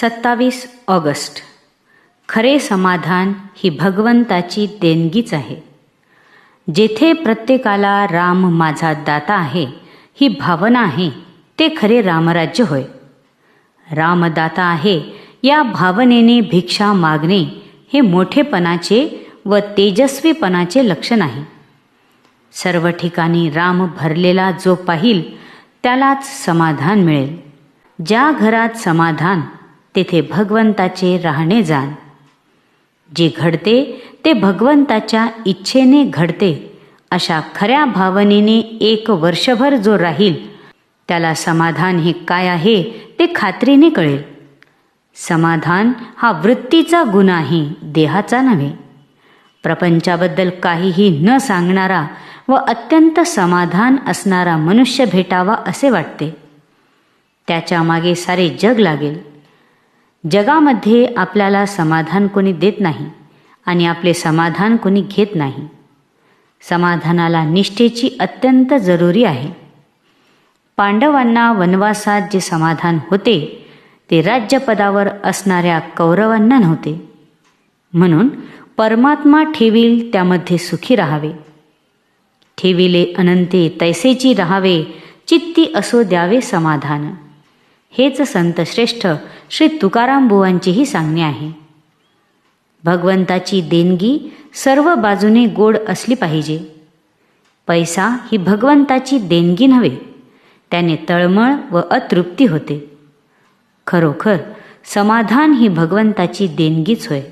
सत्तावीस ऑगस्ट. खरे समाधान ही भगवंताची देणगीच आहे. जेथे प्रत्येकाला राम माझा दाता आहे ही भावना आहे ते खरे रामराज्य होय. रामदाता आहे या भावनेने भिक्षा मागणे हे मोठेपणाचे व तेजस्वीपणाचे लक्षण आहे. सर्व ठिकाणी राम भरलेला जो पाहिल त्यालाच समाधान मिळेल. ज्या घरात समाधान तेथे भगवंताचे राहणे जाण. जे घडते ते भगवंताच्या इच्छेने घडते अशा खऱ्या भावनेने एक वर्षभर जो राहील त्याला समाधान हे काय आहे ते खात्रीने कळेल. समाधान हा वृत्तीचा गुण आहे देहाचा नव्हे. प्रपंचाबद्दल काहीही न सांगणारा व अत्यंत समाधान असणारा मनुष्य भेटावा असे वाटते. त्याच्यामागे सारे जग लागेल. जगामध्ये आपल्याला समाधान कोणी देत नाही आणि आपले समाधान कोणी घेत नाही. समाधानाला निष्ठेची अत्यंत जरुरी आहे. पांडवांना वनवासात जे समाधान होते ते राज्यपदावर असणाऱ्या कौरवांना नव्हते. म्हणून परमात्मा ठेवील त्यामध्ये सुखी राहावे. ठेविले अनंते तैसेची राहावे चित्ती असो द्यावे समाधान. हेच संत श्रेष्ठ श्री तुकाराम बुवांचीही सांगणे आहे. भगवंताची देणगी सर्व बाजूने गोड असली पाहिजे. पैसा ही भगवंताची देणगी नव्हे त्याने तळमळ व अतृप्ती होते. खरोखर समाधान ही भगवंताची देणगीच होय.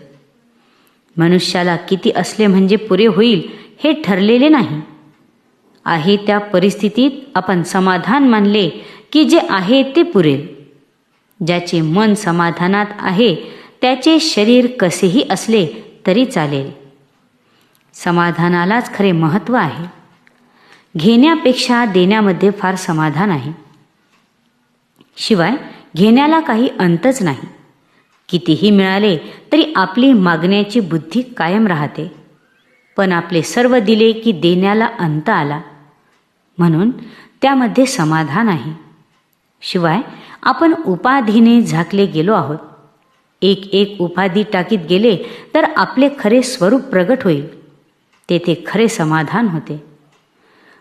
मनुष्याला किती असले म्हणजे पुरे होईल हे ठरलेले नाही. आहे त्या परिस्थितीत आपण समाधान मानले की जे आहे ते पुरेल. ज्याचे मन समाधानात आहे त्याचे शरीर कसेही असले तरी चालेल. समाधानालाच खरे महत्त्व आहे. घेण्यापेक्षा देण्यामध्ये फार समाधान आहे. शिवाय घेण्याला काही अंतच नाही. कितीही मिळाले तरी आपली मागण्याची बुद्धी कायम राहते. पण आपले सर्व दिले की देण्याला अंत आला. म्हणून त्यामध्ये समाधान आहे. शिवाय आपण उपाधीने झाकले गेलो आहोत. एक एक उपाधी टाकीत गेले तर आपले खरे स्वरूप प्रगट होईल. तेथे खरे समाधान होते.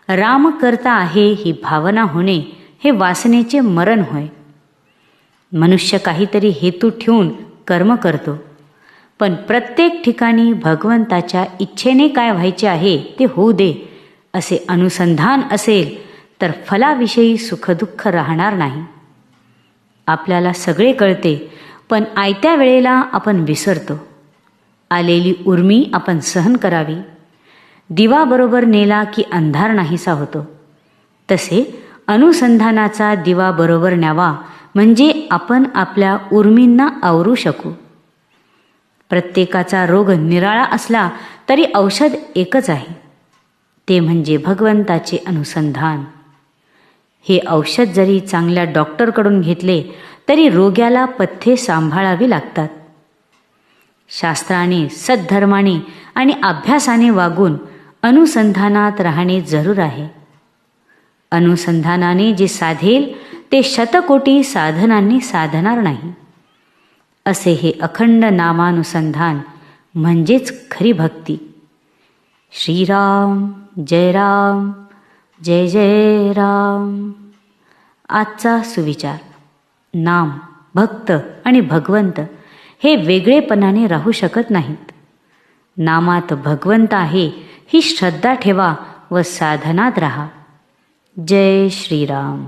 राम करता आहे ही भावना होणे हे वासनेचे मरण होय. मनुष्य काहीतरी हेतू ठेवून कर्म करतो. पण प्रत्येक ठिकाणी भगवंताच्या इच्छेने काय व्हायचे आहे ते होऊ दे असे अनुसंधान असेल तर फलाविषयी सुखदुःख राहणार नाही. आपल्याला सगळे कळते पण आयत्या वेळेला आपण विसरतो. आलेली उर्मी आपण सहन करावी. दिवा बरोबर नेला की अंधार नाहीसा होतो. तसे अनुसंधानाचा दिवा बरोबर न्यावा म्हणजे आपण आपल्या उर्मींना आवरू शकू. प्रत्येकाचा रोग निराळा असला तरी औषध एकच आहे. ते म्हणजे भगवंताचे अनुसंधान. हे औषध जरी चांगल्या डॉक्टरकडून घेतले तरी रोग्याला पथ्ये सांभाळावी लागतात. शास्त्राने सद्धर्माने आणि अभ्यासाने वागून अनुसंधानात राहणे जरूर आहे. अनुसंधानाने जे साधेल ते शतकोटी साधनांनी साधणार नाही. असे हे अखंड नामानुसंधान म्हणजेच खरी भक्ती. श्रीराम जय राम. जय जय राम. आजचा सुविचार. नाम भक्त आणि भगवंत हे वेगळेपणाने राहू शकत नाहीत. नामात भगवंत आहे ही श्रद्धा ठेवा व साधनात राहा. जय श्रीराम.